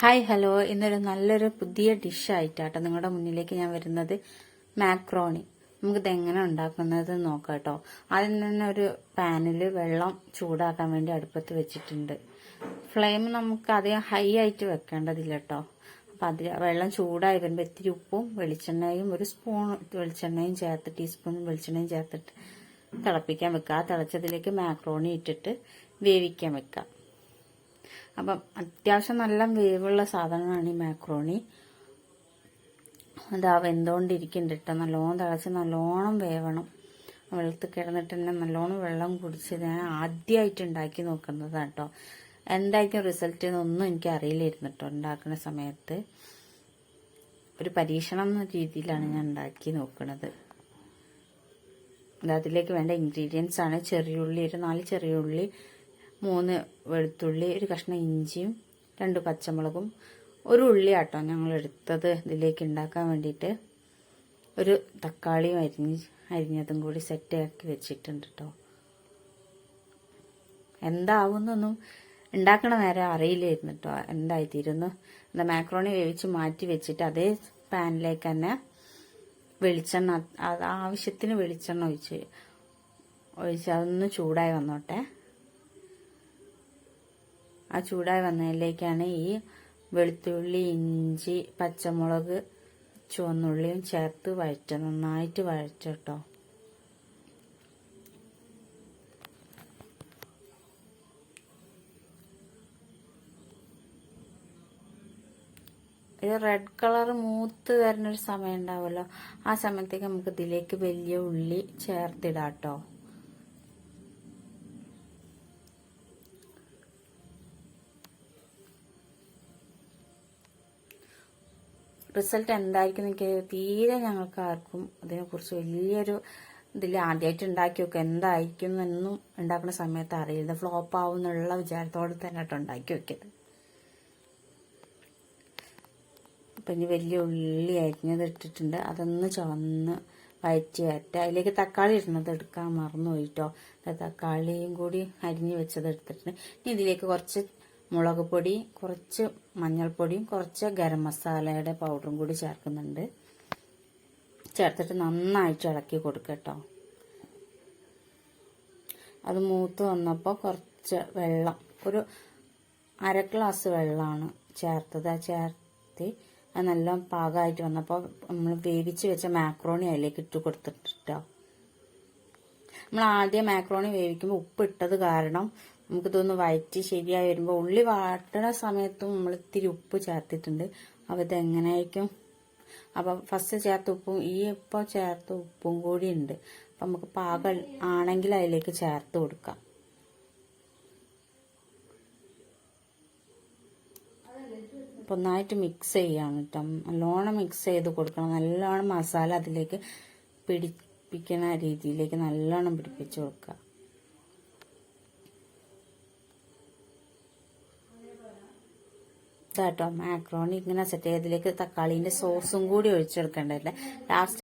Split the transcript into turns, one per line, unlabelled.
Hi hello. ഇന്നൊരു നല്ലൊരു പുതിയ ഡിഷായിട്ടാട്ടോ നിങ്ങളുടെ മുന്നിലേക്ക് ഞാൻ വരുന്നത്. മാക്രോണി നമുക്കിത് എങ്ങനെ ഉണ്ടാക്കുന്നത് നോക്കാം കേട്ടോ. ആദ്യം തന്നെ ഒരു പാനിൽ വെള്ളം ചൂടാക്കാൻ വേണ്ടി അടുപ്പത്ത് വെച്ചിട്ടുണ്ട്. ഫ്ലെയിം നമുക്ക് അധികം ഹൈ ആയിട്ട് വെക്കേണ്ടതില്ല കേട്ടോ. അപ്പം അതിൽ വെള്ളം ചൂടായി വരുമ്പോൾ ഇത്തിരി ഉപ്പും വെളിച്ചെണ്ണയും ഒരു സ്പൂൺ വെളിച്ചെണ്ണയും ചേർത്ത് ടീസ്പൂൺ വെളിച്ചെണ്ണയും ചേർത്തിട്ട് തിളപ്പിക്കാൻ വെക്കുക. ആ തിളച്ചതിലേക്ക് മാക്രോണി ഇട്ടിട്ട് വേവിക്കാൻ വെക്കാം അപ്പം അത്യാവശ്യം നല്ല വേവുള്ള സാധനമാണ് ഈ മാക്രോണി. അതാ വെന്തുകൊണ്ടിരിക്കുന്നുണ്ട് കേട്ടോ. നല്ലോണം തിളച്ച് നല്ലോണം വേവണം. വെള്ളത്തിൽ കിടന്നിട്ട് തന്നെ നല്ലോണം വെള്ളം കുടിച്ച് ഞാൻ ആദ്യമായിട്ട് ഉണ്ടാക്കി നോക്കുന്നതാണ് കേട്ടോ. എന്തായിരിക്കും റിസൾട്ട് എന്നൊന്നും എനിക്ക് അറിയില്ലായിരുന്നു കേട്ടോ ഉണ്ടാക്കുന്ന സമയത്ത്. ഒരു പരീക്ഷണം എന്ന രീതിയിലാണ് ഞാൻ ഉണ്ടാക്കി നോക്കുന്നത് അതിലേക്ക് വേണ്ട ഇൻഗ്രീഡിയൻസ് ആണ്. ചെറിയുള്ളി ഒരു നാല് ചെറിയുള്ളി മൂന്ന് വെളുത്തുള്ളി ഒരു കഷ്ണം ഇഞ്ചിയും രണ്ട് പച്ചമുളകും ഒരു ഉള്ളി ആട്ടോ ഞങ്ങൾ എടുത്തത് ഇതിലേക്ക് ഉണ്ടാക്കാൻ വേണ്ടിയിട്ട്. ഒരു തക്കാളിയും അരിഞ്ഞ് അരിഞ്ഞതും കൂടി സെറ്റാക്കി വെച്ചിട്ടുണ്ട് കേട്ടോ എന്താവുന്നൊന്നും ഉണ്ടാക്കണ നേരം അറിയില്ലായിരുന്നു കേട്ടോ എന്തായിത്തീരുന്നു? എന്താ മാക്രോണി വേവിച്ച് മാറ്റി വെച്ചിട്ട് അതേ പാനിലേക്ക് തന്നെ വെളിച്ചെണ്ണ ആവശ്യത്തിന് വെളിച്ചെണ്ണ ഒഴിച്ച് ഒഴിച്ച് അതൊന്ന് ചൂടായി വന്നോട്ടെ. ആ ചൂടായി വന്നതിലേക്കാണ് ഈ വെളുത്തുള്ളി ഇഞ്ചി പച്ചമുളക് ചുവന്നുള്ളിയും ചേർത്ത് വഴറ്റ നന്നായിട്ട് വഴറ്റട്ടോ. ഇത് റെഡ് കളർ മൂത്ത് വരുന്നൊരു സമയം ഉണ്ടാവുമല്ലോ. ആ സമയത്തേക്ക് നമുക്ക് ഇതിലേക്ക് വലിയ ഉള്ളി ചേർത്തിടാം കേട്ടോ റിസൾട്ട് എന്തായിരിക്കും എനിക്ക് തീരെ ഞങ്ങൾക്ക് ആർക്കും അതിനെക്കുറിച്ച് വലിയൊരു ഇതിൽ ആദ്യമായിട്ട് ഉണ്ടാക്കി വെക്കുക എന്തായിരിക്കും എന്നൊന്നും ഉണ്ടാക്കുന്ന സമയത്ത് അറിയില്ല. ഫ്ലോപ്പ് ആവും എന്നുള്ള വിചാരത്തോടെ തന്നെ ഉണ്ടാക്കി വെക്കത് അപ്പം ഇനി വലിയ ഉള്ളി അരിഞ്ഞത് ഇട്ടിട്ടുണ്ട്. അതൊന്ന് ചുവന്ന് വയറ്റി വരട്ടെ. അതിലേക്ക് തക്കാളി ഇടുന്നത് എടുക്കാൻ മറന്നു പോയിട്ടോ തക്കാളിയും കൂടി അരിഞ്ഞ് വെച്ചത് എടുത്തിട്ടുണ്ട്. ഇനി ഇതിലേക്ക് കുറച്ച് മുളക് പൊടി കുറച്ച് മഞ്ഞൾപ്പൊടിയും കുറച്ച് ഗരം മസാലയുടെ പൗഡറും കൂടി ചേർക്കുന്നുണ്ട്. ചേർത്തിട്ട് നന്നായിട്ട് ഇളക്കി കൊടുക്കട്ടോ അത് മൂത്ത് വന്നപ്പോൾ കുറച്ച് വെള്ളം ഒരു അര ഗ്ലാസ് വെള്ളമാണ് ചേർത്തത്. ചേർത്തി അത് നല്ല പാകമായിട്ട് വന്നപ്പോൾ നമ്മൾ വേവിച്ച് വെച്ച മാക്രോണി അതിലേക്ക് ഇട്ട് കൊടുത്തിട്ടോ നമ്മൾ ആദ്യം മാക്രോണി വേവിക്കുമ്പോൾ ഉപ്പ് ഇട്ടത് കാരണം നമുക്ക് ഇതൊന്ന് വയറ്റി ശരിയായി വരുമ്പോൾ ഉള്ളി വാട്ടണ സമയത്തും നമ്മൾ ഇത്തിരി ഉപ്പ് ചേർത്തിട്ടുണ്ട്. അപ്പോൾ ഇതെങ്ങനെയായിരിക്കും? അപ്പം ഫസ്റ്റ് ചേർത്ത ഉപ്പും ഈ ഇപ്പോൾ ചേർത്ത ഉപ്പും കൂടി ഉണ്ട്. അപ്പം നമുക്ക് പാകം ആണെങ്കിൽ അതിലേക്ക് ചേർത്ത് കൊടുക്കാം. അപ്പം ഒന്നായിട്ട് മിക്സ് ചെയ്യാണ് കേട്ടോ. നല്ലോണം മിക്സ് ചെയ്ത് കൊടുക്കണം. നല്ലോണം മസാല അതിലേക്ക് പിടിപ്പിക്കുന്ന രീതിയിലേക്ക് നല്ലോണം പിടിപ്പിച്ച് കൊടുക്കുക. ഇതാട്ടോ മാക്രോണി ഇങ്ങനെ സെറ്റ് ചെയ്തതിലേക്ക് തക്കാളിന്റെ സോസും കൂടി ഒഴിച്ചെടുക്കേണ്ടതല്ലേ ലാസ്റ്റ്